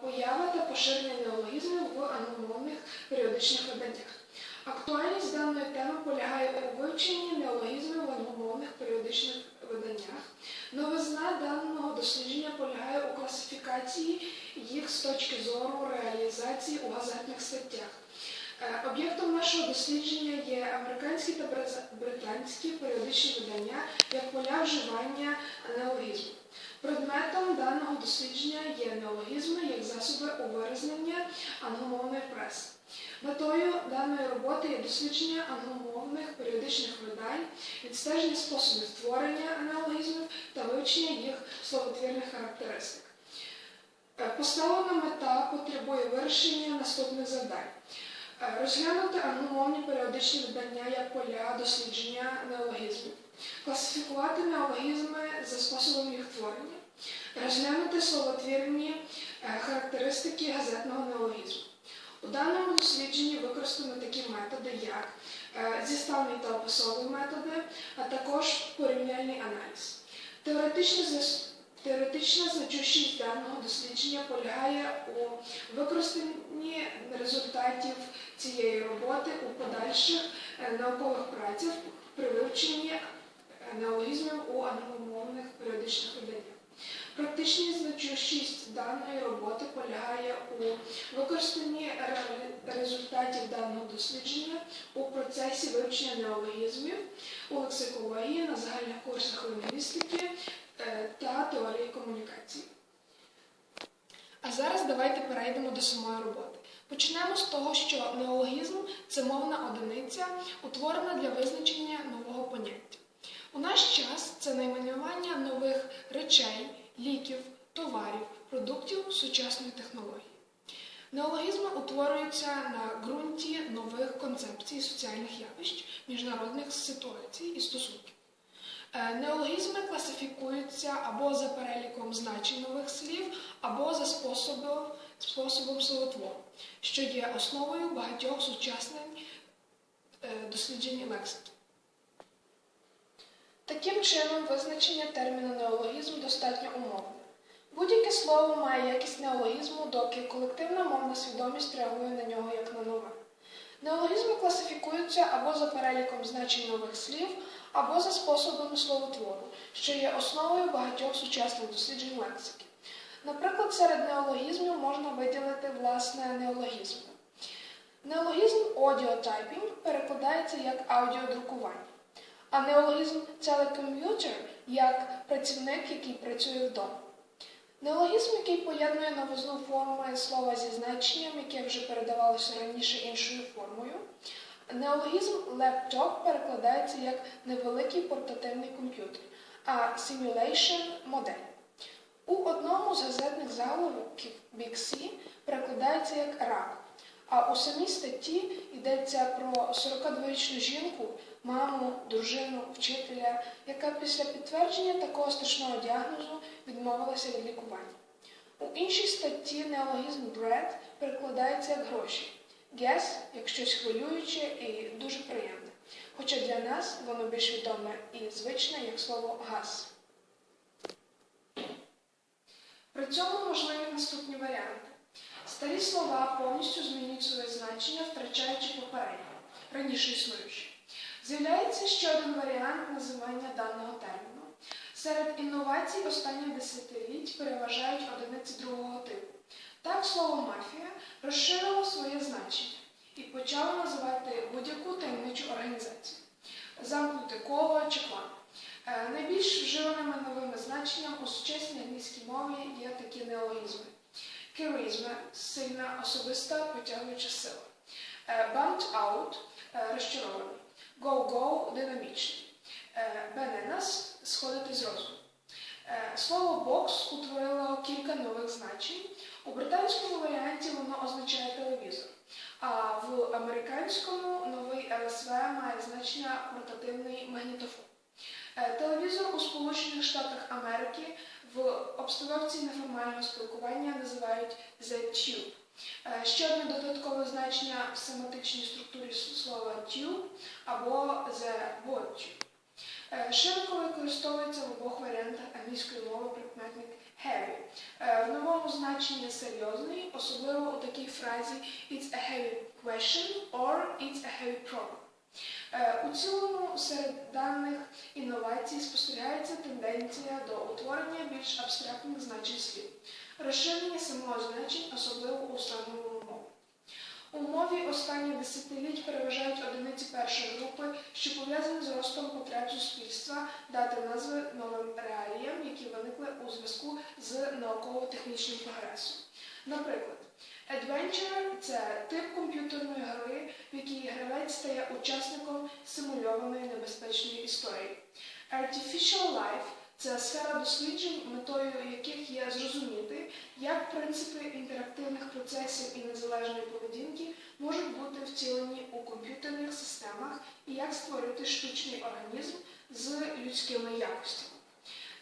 поява та поширення неологізмів в англомовних періодичних виданнях. Актуальність даної теми полягає у вивченні неологізмів в англомовних періодичних виданнях. Новизна даного дослідження полягає у класифікації їх з точки зору реалізації у газетних статтях. Е, Об'єктом нашого дослідження є американські та британські періодичні видання як поля вживання неологізму. Предметом даного дослідження є неологізми як засоби у виразнення англомовної преси. Метою даної роботи є дослідження англомовних періодичних видань, відстеження способів створення неологізмів та вивчення їх словотвірних характеристик. Е, Поставлена мета потребує вирішення наступних завдань. Е, Розглянути англомовні періодичні видання як поля дослідження неологізмів, класифікувати неологізми за способом їх творення, розглянути словотвірні е, характеристики газетного неологізму. У даному дослідженні використано такі методи, як е, зіставні та описові методи, а також порівняльний аналіз. Теоретична значущість даного дослідження полягає у використанні результатів цієї роботи у подальших е, наукових працях при вивченні неологізмів у англомовних періодичних виданнях. Практична значущість даної роботи полягає у використанні результатів даного дослідження у процесі вивчення неологізмів у лексикології на загальних курсах лінгвістики е, та теорії комунікації. А зараз давайте перейдемо до самої роботи. Почнемо з того, що неологізм це мовна одиниця, утворена для визначення нового поняття. У наш час це найменування нових речей, ліків, товарів, продуктів сучасної технології. Неологізми утворюються на ґрунті нових концепцій соціальних явищ, міжнародних ситуацій і стосунків. Е, Неологізми класифікуються або за переліком значень нових слів, або за способом, способом словотвору, що є основою багатьох сучасних е, досліджень лексики. Таким чином, визначення терміну неологізм достатньо умовне. Будь-яке слово має якість неологізму, доки колективна мовна свідомість реагує на нього як на нове. Неологізми класифікуються або за переліком значень нових слів, або за способами словотвору, що є основою багатьох сучасних досліджень лексики. Наприклад, серед неологізмів можна виділити власне неологізми. Неологізм аудіотайпінг перекладається як аудіодрукування, а неологізм телеком'ютер як працівник, який працює вдома. Неологізм, який поєднує новизну форми слова зі значенням, яке вже передавалося раніше іншою формою. Неологізм лептоп перекладається як невеликий портативний комп'ютер, а simulation – модель. У одному з газетних заголовків C перекладається як рак, а у самій статті йдеться про 42-річну жінку, маму, дружину, вчителя, яка після підтвердження такого страшного діагнозу відмовилася від лікування. У іншій статті неологізм bread перекладається як гроші. Guess як щось хвилююче і дуже приємне. Хоча для нас воно більш відоме і звичне як слово газ. При цьому можливі наступні варіанти. Старі слова повністю змінюють своє значення, втрачаючи попереднє, раніше існуючі. З'являється ще один варіант називання даного терміну. Серед інновацій останніх десятиліть переважають одиниці другого типу. Так слово мафія розширило своє значення і почало називати будь-яку таємничу організацію, замкнуте коло чи клан. Е, Найбільш вживаними новими значенням у сучасній англійській мові є такі неологізми. Керизма сильна, особиста, потягуюча сила. Е, Bumped out е, розчарований. Go-go динамічний. Bananas сходити з розуму. Е, Слово бокс утворило кілька нових значень. У британському варіанті воно означає телевізор, а в американському новий ЛСВ має значення портативний магнітофон. Е, Телевізор у Сполучених Штатах Америки в обстановці неформального спілкування називають The Tube. Е, Ще одне додаткове значення в семантичній структурі слова tube або the word tube. Е, Широко використовується в обох варіантах англійської мови прикметник heavy. В новому значенні серйозний, особливо у такій фразі It's a heavy question or It's a heavy problem. У цілому інновацій спостерігається тенденція до утворення більш абстрактних значень слів, розширення самого значень, особливо у сленговому мові. У мові останніх десятиліть переважають одиниці першої групи, що пов'язані з ростом потреб суспільства дати назви новим реаліям, які виникли у зв'язку з науково-технічним прогресом. Наприклад, Adventure – це тип комп'ютерної гри, в якій гравець стає учасником симульованої небезпечної історії. Artificial Life – це сфера досліджень, метою яких є зрозуміти, як принципи інтерактивних процесів і незалежної поведінки можуть бути втілені у комп'ютерних системах і як створити штучний організм з людськими якостями.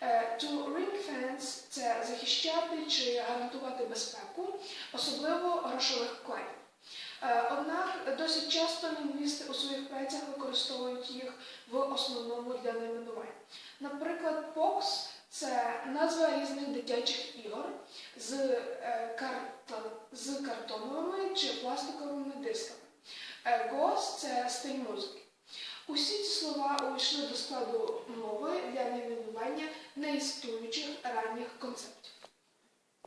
Е, To ring fence – це захищати чи гарантувати безпеку, особливо грошових вкладів. Е, Однак досить часто лінгвісти у своїх працях використовують їх в основному для найменувань. Наприклад, POX – це назва різних дитячих ігор з, е, з картоновими чи пластиковими дисками. Е, GOS – це стиль музики. Усі ці слова увійшли до складу мови для найменування неіснуючих ранніх концептів.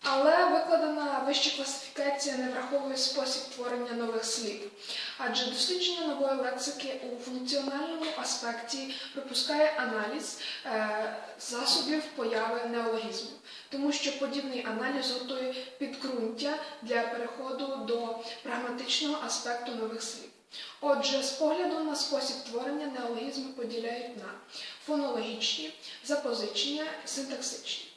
Але викладена вища класифікація не враховує спосіб творення нових слів, адже дослідження нової лексики у функціональному аспекті припускає аналіз е, засобів появи неологізмів, тому що подібний аналіз готує підґрунтя для переходу до прагматичного аспекту нових слів. Отже, з погляду на спосіб творення неологізми поділяють на фонологічні, запозичення, синтаксичні.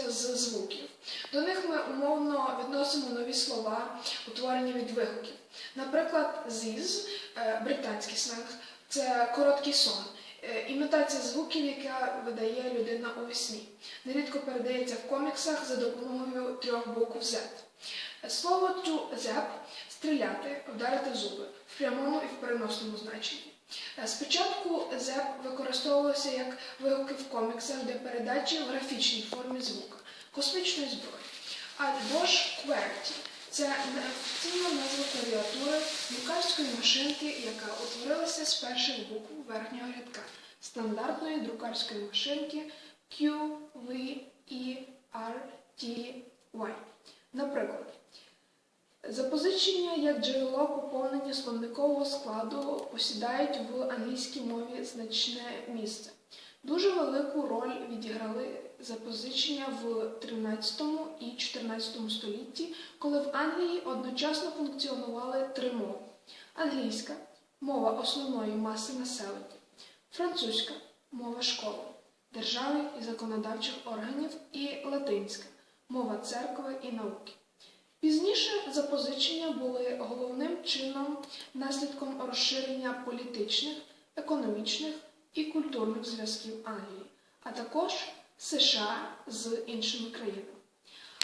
Утворюються з звуків. До них ми умовно відносимо нові слова, утворені від вигуків. Наприклад, зіз, е, британський сленг, це короткий сон, е, імітація звуків, яка видає людина у вісні. Нерідко передається в коміксах за допомогою трьох букв Z. Слово to zap – стріляти, вдарити в зуби в прямому і в переносному значенні. Е, Спочатку зеп використовувався як вигуки в коміксах для передачі в графічній формі звука, космічної зброї. Або ж QWERTY – це неофіційна назва клавіатури друкарської машинки, яка утворилася з перших букв верхнього рядка стандартної друкарської машинки Q, E. Наприклад, Запозичення як джерело поповнення словникового складу посідають в англійській мові значне місце. Дуже велику роль відіграли запозичення в 13 і 14 столітті, коли в Англії одночасно функціонували три мови: англійська мова основної маси населення, французька мова школи, держави і законодавчих органів, і латинська мова церкви і науки. Пізніше запозичення були головним чином наслідком розширення політичних, економічних і культурних зв'язків Англії, а також США з іншими країнами.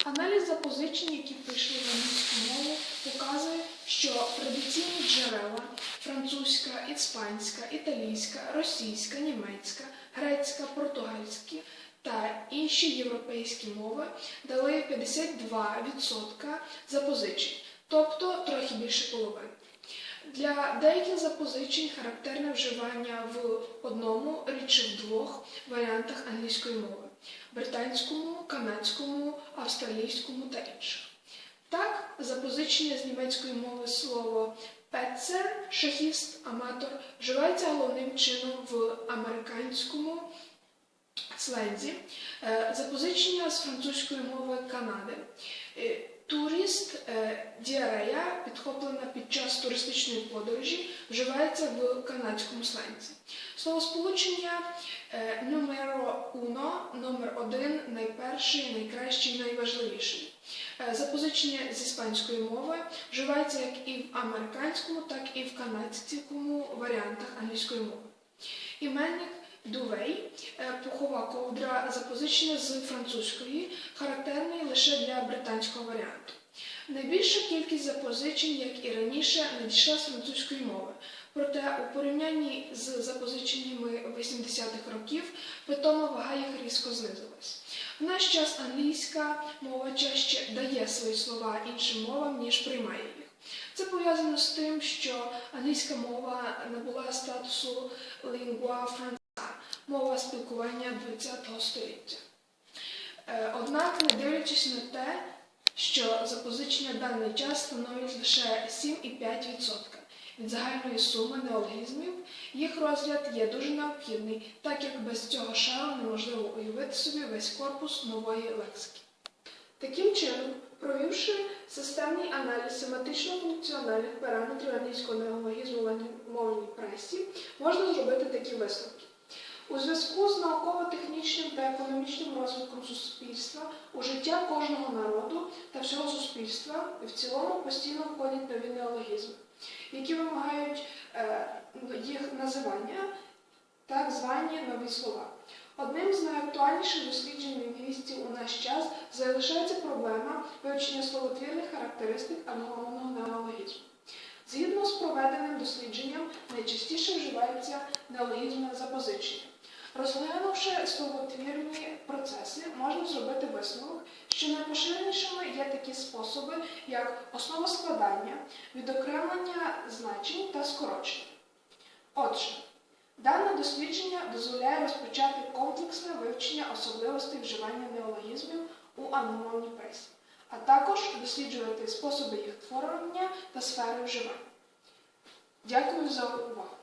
Аналіз запозичень, які прийшли в англійську мову, показує, що традиційні джерела французька, іспанська, італійська, російська, німецька, грецька, португальська та інші європейські мови дали 52% запозичень, тобто трохи більше половини. Для деяких запозичень характерне вживання в одному рід чи в двох варіантах англійської мови британському, канадському, австралійському та інших. Так, запозичення з німецької мови слово петцер, шахіст, аматор вживається головним чином в американському слензі, Е, запозичення з французької мови Канади. Е, Турист, е, діарея, підхоплена під час туристичної подорожі, вживається в канадському слензі. Словосполучення numero uno, номер один, найперший, найкращий, найважливіший. Запозичення з іспанської мови вживається як і в американському, так і в канадському варіантах англійської мови. Іменник Дувей, е, пухова ковдра, запозичення з французької, характерний лише для британського варіанту. Найбільша кількість запозичень, як і раніше, надійшла з французької мови. Проте у порівнянні з запозиченнями 80-х років питома вага їх різко знизилась. В наш час англійська мова чаще дає свої слова іншим мовам, ніж приймає їх. Це пов'язано з тим, що англійська мова набула статусу lingua franca, мова спілкування ХХ століття. Е, Однак, не дивлячись на те, що запозичення в даний час становить лише 7,5% від загальної суми неологізмів, їх розгляд є дуже необхідний, так як без цього шару неможливо уявити собі весь корпус нової лексики. Таким чином, провівши системний аналіз семантично-функціональних параметрів англійського неологізму в мовній пресі, можна зробити такі висновки. У зв'язку з науково-технічним та економічним розвитком суспільства у життя кожного народу та всього суспільства в цілому постійно входять нові неологізми, які вимагають е, їх називання, так звані нові слова. Одним з найактуальніших досліджень лінгвістів у наш час залишається проблема вивчення словотвірних характеристик англомовного неологізму. Згідно з проведеним дослідженням, найчастіше вживаються неологізми запозичення. Розглянувши словотвірні процеси, можна зробити висновок, що найпоширенішими є такі способи, як основоскладання, відокремлення значень та скорочення. Отже, дане дослідження дозволяє розпочати комплексне вивчення особливостей вживання неологізмів у англомовній пресі, а також досліджувати способи їх творення та сфери вживання. Дякую за увагу.